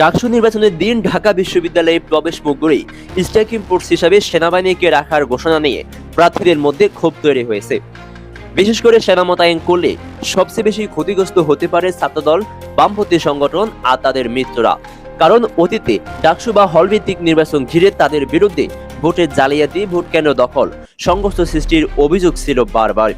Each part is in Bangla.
ডাকসু নির্বাচনের দিন ঢাকা বিশ্ববিদ্যালয়ে প্রবেশ মুখগুলি স্ট্রাইকিং ফোর্স হিসাবে সেনাবাহিনীকে রাখার ঘোষণা নিয়ে প্রার্থীদের মধ্যে ক্ষোভ তৈরি হয়েছে। বিশেষ করে সেনা মোতায়েন করলে সবচেয়ে বেশি ক্ষতিগ্রস্ত হতে পারে ছাত্রদল, বামপন্থী সংগঠন আর তাদের মিত্ররা। কারণ অতীতে ডাকসু বা হলভিত্তিক নির্বাচন ঘিরে তাদের বিরুদ্ধে ভোটের জালিয়াতি, ভোট কেন্দ্র দখল, সংঘর্ষ সৃষ্টির অভিযোগ ছিল বারবার।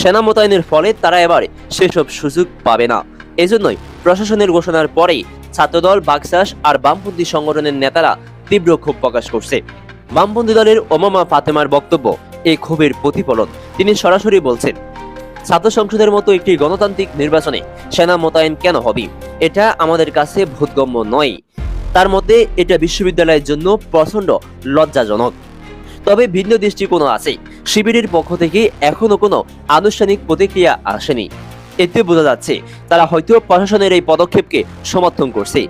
সেনা মোতায়েনের ফলে তারা এবার সেসব সুযোগ পাবে না। এজন্যই প্রশাসনের ঘোষণার পরেই ছাত্রদল বাকশাস আর বামপন্থী সংগঠনের নেতারা তীব্র ক্ষোভ প্রকাশ করছে। বামপন্থী দলের ওমামা ফাতেমার বক্তব্য এই ক্ষোভের প্রতিফলন। তিনি সরাসরি বলছেন, ছাত্র সংসদের মতো একটি গণতান্ত্রিক নির্বাচনে সেনা মোতায়েন কেন হবে? এটা আমাদের কাছে বোধগম্য নয়। তার মতে এটা বিশ্ববিদ্যালয়ের জন্য প্রচণ্ড লজ্জাজনক। তবে ভিন্ন দৃষ্টিকোণ আছে। শিবিরের পক্ষ থেকে এখনও কোনো আনুষ্ঠানিক প্রতিক্রিয়া আসেনি। এতে বোঝা যাচ্ছে তারা হয়তো প্রশাসনের এই পদক্ষেপকে সমর্থন করছে।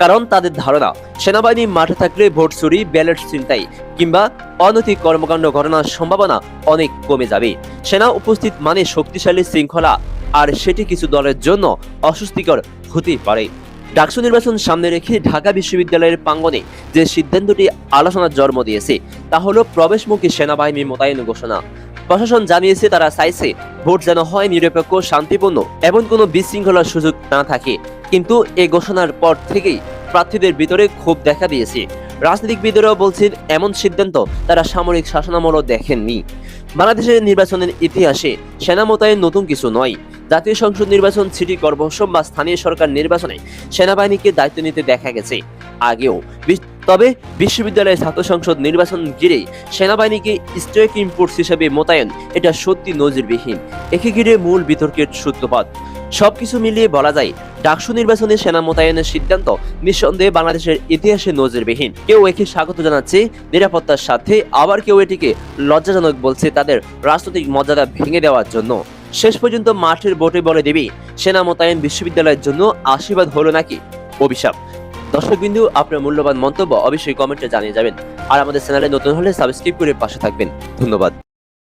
কারণ তাদের ধারণা, সেনাবাহিনী মাঠে থাকলে ভোট চুরি, ব্যালট ছিনতাই কিংবা অনৈতিক কর্মকাণ্ড ঘটনার সম্ভাবনা অনেক কমে যাবে। সেনা উপস্থিত মানে শক্তিশালী শৃঙ্খলা, আর সেটি কিছু দলের জন্য অস্বস্তিকর হতেই পারে। ডাকসু নির্বাচন সামনে রেখে ঢাকা বিশ্ববিদ্যালয়ের প্রাঙ্গণে যে সিদ্ধান্তটি আলোচনার জন্ম দিয়েছে, তা হলো প্রবেশমুখী সেনাবাহিনী মোতায়েন ঘোষণা। প্রশাসন জানিয়েছে তারা চাইছে ভোট যেন হয় নিরপেক্ষ, শান্তিপূর্ণ এমন কোনো বিশৃঙ্খলার সুযোগ না থাকে। কিন্তু এ ঘোষণার পর থেকেই প্রার্থীদের ভিতরে ক্ষোভ দেখা দিয়েছে। রাজনীতিবিদেরাও বলছেন, এমন সিদ্ধান্ত তারা সামরিক শাসনামলও দেখেননি। বাংলাদেশের নির্বাচনের ইতিহাসে সেনা মোতায়েন নতুন কিছু নয়। জাতীয় সংসদ নির্বাচন, সিটি কর্পোরেশন বা স্থানীয় সরকার নির্বাচনে সেনাবাহিনীকে দায়িত্ব নিতে দেখা গেছে। আগেও তবে বিশ্ববিদ্যালয়ের ছাত্র সংসদ নির্বাচন ঘিরেই সেনাবাহিনীকে স্ট্রাইকিং ফোর্স হিসেবে মোতায়েন, এটা সত্যি নজিরবিহীন। একে ঘিরে মূল বিতর্কের সূত্রপাত। সবকিছু মিলিয়ে বলা যায়, ডাকসু নির্বাচনে সেনা মোতায়েনের সিদ্ধান্ত নিঃসন্দেহে বাংলাদেশের ইতিহাসে নজিরবিহীন। কেউ একে স্বাগত জানাচ্ছে নিরাপত্তার সাথে, আবার কেউ এটিকে লজ্জাজনক বলছে তাদের রাজনৈতিক মর্যাদা ভেঙে দেওয়ার জন্য। শেষ পর্যন্ত মাঠের বোটে বলে দেবী, সেনা মোতায়েন বিশ্ববিদ্যালয়ের জন্য আশীর্বাদ হলো নাকি? অভিশাপ। দর্শকবিন্দু, আপনার মূল্যবান মন্তব্য অবশ্যই কমেন্টে জানিয়ে যাবেন। আর আমাদের চ্যানেলে নতুন হলে সাবস্ক্রাইব করে পাশে থাকবেন। ধন্যবাদ।